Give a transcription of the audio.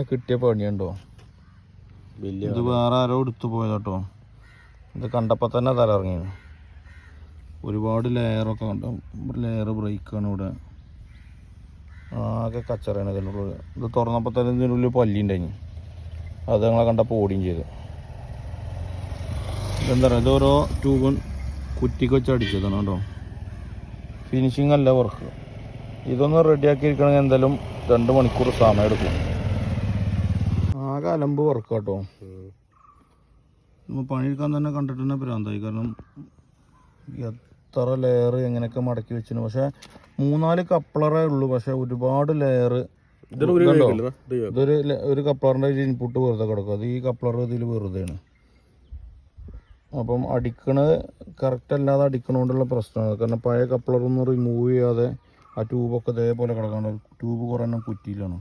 കിട്ടിയ പണിയുണ്ടോ? വലിയ ഇത് വേറെ ആരോ എടുത്തു പോയതാട്ടോ. ഇത് കണ്ടപ്പോൾ തന്നെ തല ഇറങ്ങി ഒരുപാട് ലെയറൊക്കെ കണ്ടു. ലെയർ ബ്രേക്കാണ് ഇവിടെ. ആകെ കച്ചറയാണ് ഇതിനുള്ളിൽ ഇത് തുറന്നപ്പോൾ തന്നെ ഇതിനുള്ളിൽ പല്ലി ഉണ്ടായി അത് ഞങ്ങളെ കണ്ടപ്പോൾ ഓടിയും ചെയ്തു. ഇതെന്താ പറയുക? ഇതോരോ ട്യൂബും കുറ്റിക്ക് വെച്ച് അടിച്ചതാണ് കേട്ടോ. ഫിനിഷിങ് അല്ല വർക്ക് ഇതൊന്ന് റെഡിയാക്കി ഇരിക്കണമെങ്കിൽ എന്തായാലും രണ്ട് മണിക്കൂർ സമയം എടുക്കും. ആകെ അലമ്പ് വർക്ക് കേട്ടോ നമ്മൾ പണിയെടുക്കാൻ തന്നെ കണ്ടിട്ട് തന്നെ ഭ്രാന്തായി. കാരണം എത്ര ലെയർ എങ്ങനെയൊക്കെ മടക്കി വെച്ചു പക്ഷെ മൂന്നാൽ കപ്ലറേ ഉള്ളൂ. പക്ഷെ ഒരുപാട് ലെയർ ഇതൊരു ഒരു കപ്ലറിന്റെ ഒരു ഇൻപുട്ട് വെറുതെ കിടക്കും. അത് ഈ കപ്ലർ ഇതിൽ വെറുതെയാണ്. അപ്പം അടിക്കണത് കറക്റ്റ് അല്ലാതെ അടിക്കണോണ്ടുള്ള പ്രശ്നമാണ്. കാരണം പഴയ കപ്ലറൊന്നും റിമൂവ് ചെയ്യാതെ ആ ട്യൂബൊക്കെ ഇതേപോലെ കിടക്കണം ട്യൂബ് കുറേ എണ്ണം കുറ്റിയിലാണ്.